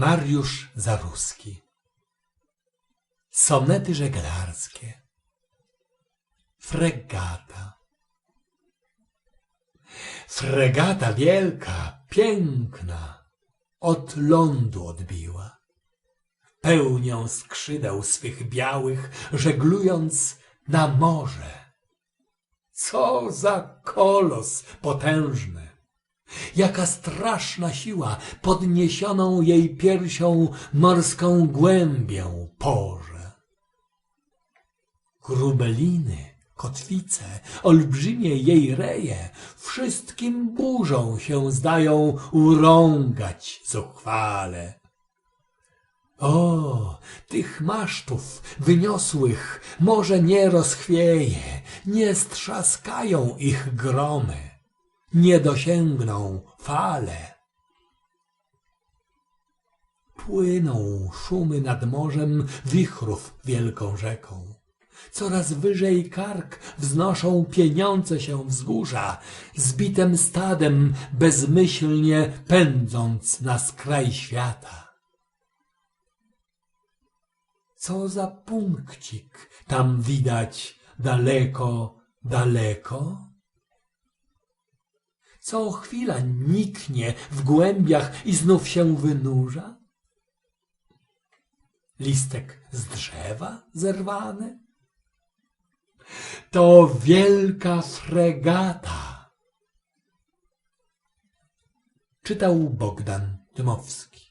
Mariusz Zaruski Sonety żeglarskie Fregata Fregata wielka, piękna, od lądu odbiła. Pełnią skrzydeł swych białych, żeglując na morze. Co za kolos potężny! Jaka straszna siła podniesioną jej piersią morską głębię porze. Grube liny, kotwice, olbrzymie jej reje, wszystkim burzą się zdają urągać zuchwale. O, tych masztów wyniosłych może nie rozchwieje, nie strzaskają ich gromy, nie dosięgną fale. Płyną szumy nad morzem wichrów wielką rzeką. Coraz wyżej kark wznoszą pieniące się wzgórza, zbitem stadem bezmyślnie pędząc na skraj świata. Co za punkcik tam widać daleko, daleko? Co chwila niknie w głębiach i znów się wynurza? Listek z drzewa zerwany? To wielka fregata. Czytał Bogdan Dymowski.